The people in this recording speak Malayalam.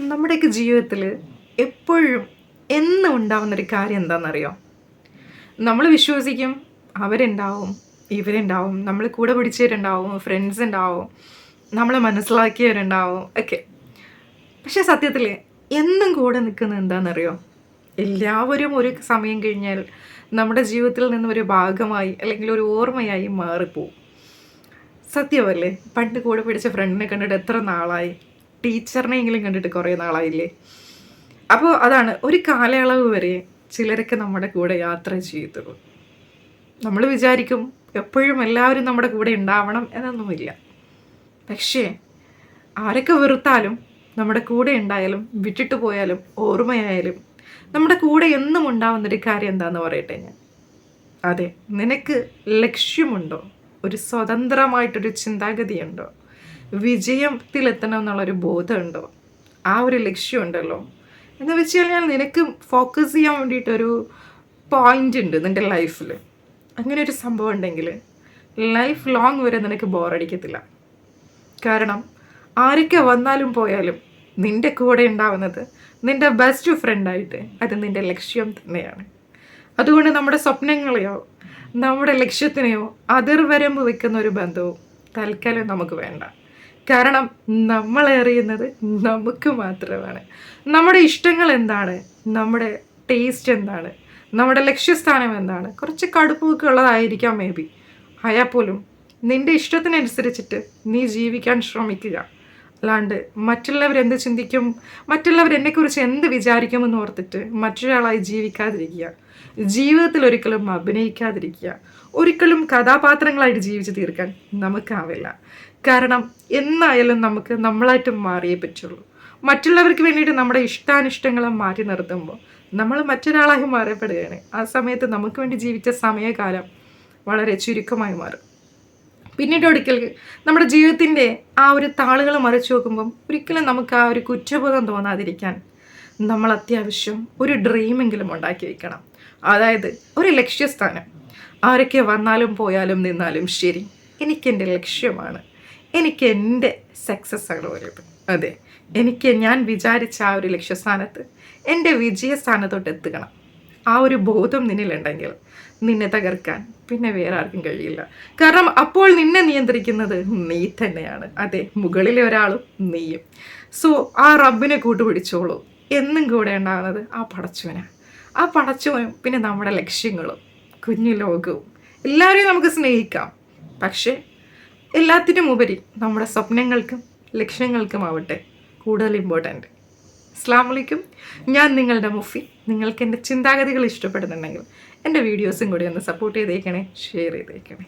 നമ്മുടെയൊക്കെ ജീവിതത്തിൽ എപ്പോഴും എന്നും ഉണ്ടാവുന്നൊരു കാര്യം എന്താണെന്നറിയോ നമ്മൾ വിശ്വസിക്കും അവരുണ്ടാവും ഇവരുണ്ടാവും നമ്മൾ കൂടെ പിടിച്ചവരുണ്ടാവും ഫ്രണ്ട്സ് ഉണ്ടാവും നമ്മളെ മനസ്സിലാക്കിയവരുണ്ടാവും ഒക്കെ. പക്ഷേ സത്യത്തിൽ എന്നും കൂടെ നിൽക്കുന്നത് എന്താണെന്നറിയോ എല്ലാവരും ഒരു സമയം കഴിഞ്ഞാൽ നമ്മുടെ ജീവിതത്തിൽ നിന്നും ഒരു ഭാഗമായി അല്ലെങ്കിൽ ഒരു ഓർമ്മയായി മാറിപ്പോവും. സത്യമല്ലേ പണ്ട് കൂടെ പിടിച്ച ഫ്രണ്ടിനെ കണ്ടിട്ട് എത്ര നാളായി? ടീച്ചറിനെയെങ്കിലും കണ്ടിട്ട് കുറേ നാളായില്ലേ? അപ്പോൾ അതാണ് ഒരു കാലയളവ് വരെ ചിലരൊക്കെ നമ്മുടെ കൂടെ യാത്ര ചെയ്തുള്ളൂ നമ്മൾ വിചാരിക്കും എപ്പോഴും എല്ലാവരും നമ്മുടെ കൂടെ ഉണ്ടാവണം എന്നൊന്നുമില്ല. പക്ഷേ ആരൊക്കെ വെറുത്താലും നമ്മുടെ കൂടെ ഉണ്ടായാലും വിട്ടിട്ട് പോയാലും ഓർമ്മയായാലും നമ്മുടെ കൂടെ എന്നും ഉണ്ടാവുന്നൊരു കാര്യം എന്താണെന്ന് പറയട്ടെ ഞാൻ? അതെ നിനക്ക് ലക്ഷ്യമുണ്ടോ? ഒരു സ്വതന്ത്രമായിട്ടൊരു ചിന്താഗതിയുണ്ടോ? വിജയത്തിലെത്തണം എന്നുള്ളൊരു ബോധമുണ്ടോ? ആ ഒരു ലക്ഷ്യമുണ്ടല്ലോ. എന്ന് വെച്ച് കഴിഞ്ഞാൽ നിനക്ക് ഫോക്കസ് ചെയ്യാൻ വേണ്ടിയിട്ടൊരു പോയിന്റ് ഉണ്ട് നിന്റെ ലൈഫിൽ അങ്ങനെ ഒരു സംഭവം ഉണ്ടെങ്കിൽ ലൈഫ് ലോങ് വരെ നിനക്ക് ബോറടിക്കത്തില്ല കാരണം ആരൊക്കെ വന്നാലും പോയാലും നിന്റെ കൂടെ ഉണ്ടാവുന്നത് നിന്റെ ബെസ്റ്റ് ഫ്രണ്ടായിട്ട് അത് നിന്റെ ലക്ഷ്യം തന്നെയാണ്. അതുകൊണ്ട് നമ്മുടെ സ്വപ്നങ്ങളെയോ നമ്മുടെ ലക്ഷ്യത്തിനെയോ അതിർവരമ്പ് വെക്കുന്ന ഒരു ബന്ധവും തൽക്കാലം നമുക്ക് വേണ്ട. കാരണം നമ്മൾ എറിയുന്നത് നമുക്ക് മാത്രമാണ്. നമ്മുടെ ഇഷ്ടങ്ങൾ എന്താണ്? നമ്മുടെ ടേസ്റ്റ് എന്താണ്? നമ്മുടെ ലക്ഷ്യസ്ഥാനം എന്താണ്? കുറച്ച് കടുപ്പൊക്കെ ഉള്ളതായിരിക്കാം മേ ബി ആയാൽ പോലും നിന്റെ ഇഷ്ടത്തിനനുസരിച്ചിട്ട് നീ ജീവിക്കാൻ ശ്രമിക്കുക. അല്ലാണ്ട് മറ്റുള്ളവരെന്ത് ചിന്തിക്കും? മറ്റുള്ളവർ എന്നെക്കുറിച്ച് എന്ത് വിചാരിക്കുമെന്ന് ഓർത്തിട്ട് മറ്റൊരാളായി ജീവിക്കാതിരിക്കുക. ജീവിതത്തിൽ ഒരിക്കലും അഭിനയിക്കാതിരിക്കുക. ഒരിക്കലും കഥാപാത്രങ്ങളായിട്ട് ജീവിച്ച് തീർക്കാൻ നമുക്കാവില്ല. കാരണം എന്നായാലും നമുക്ക് നമ്മളായിട്ട് മാറിയേ പറ്റുള്ളൂ. മറ്റുള്ളവർക്ക് വേണ്ടിയിട്ട് നമ്മുടെ ഇഷ്ടാനിഷ്ടങ്ങളെ മാറ്റി നിർത്തുമ്പോൾ നമ്മൾ മറ്റൊരാളായി മാറപ്പെടുകയാണ്. ആ സമയത്ത് നമുക്ക് വേണ്ടി ജീവിച്ച സമയകാലം വളരെ ചുരുക്കമായി മാറും. പിന്നീട് ഒരിക്കൽ നമ്മുടെ ജീവിതത്തിന്റെ ആ ഒരു താളുകൾ മറിച്ചു നോക്കുമ്പം ഒരിക്കലും നമുക്ക് ആ ഒരു കുറ്റബോധം തോന്നാതിരിക്കാൻ നമ്മൾ അത്യാവശ്യം ഒരു ഡ്രീമെങ്കിലും ഉണ്ടാക്കി വയ്ക്കണം അതായത് ഒരു ലക്ഷ്യസ്ഥാനം. ആരൊക്കെ വന്നാലും പോയാലും നിന്നാലും ശരി എനിക്കെന്റെ ലക്ഷ്യമാണ്. എനിക്ക് എന്റെ സക്സസ് ആണ് വലുത് അതെ എനിക്ക് ഞാൻ വിചാരിച്ച ആ ഒരു ലക്ഷ്യസ്ഥാനത്ത് എന്റെ വിജയസ്ഥാനത്തോട്ട് എത്തുകണം ആ ഒരു ബോധം നിന്നിലുണ്ടെങ്കിൽ നിന്നെ തകർക്കാൻ പിന്നെ വേറെ ആർക്കും കഴിയില്ല. കാരണം അപ്പോൾ നിന്നെ നിയന്ത്രിക്കുന്നത് നീ തന്നെയാണ്. അതെ മുകളിലെ ഒരാളും നീയും. സോ ആ റബ്ബിനെ കൂട്ടുപിടിച്ചോളൂ. എന്നും കൂടെ ഉണ്ടാകുന്നത് ആ പടച്ചവനാണ് ആ പടച്ചവനും പിന്നെ നമ്മുടെ ലക്ഷ്യങ്ങളും കുഞ്ഞു ലോകവും എല്ലാവരെയും നമുക്ക് സ്നേഹിക്കാം. പക്ഷേ എല്ലാത്തിനും ഉപരി നമ്മുടെ സ്വപ്നങ്ങൾക്കും ലക്ഷ്യങ്ങൾക്കും ആവട്ടെ കൂടുതൽ ഇമ്പോർട്ടന്റ് അസ്സാം വലൈക്കും ഞാൻ നിങ്ങളുടെ മുഫി. നിങ്ങൾക്ക് എന്റെ ചിന്താഗതികൾ ഇഷ്ടപ്പെടുന്നുണ്ടെങ്കിൽ എന്റെ വീഡിയോസും കൂടി ഒന്ന് സപ്പോർട്ട് ചെയ്തേക്കണേ ഷെയർ ചെയ്തേക്കണേ.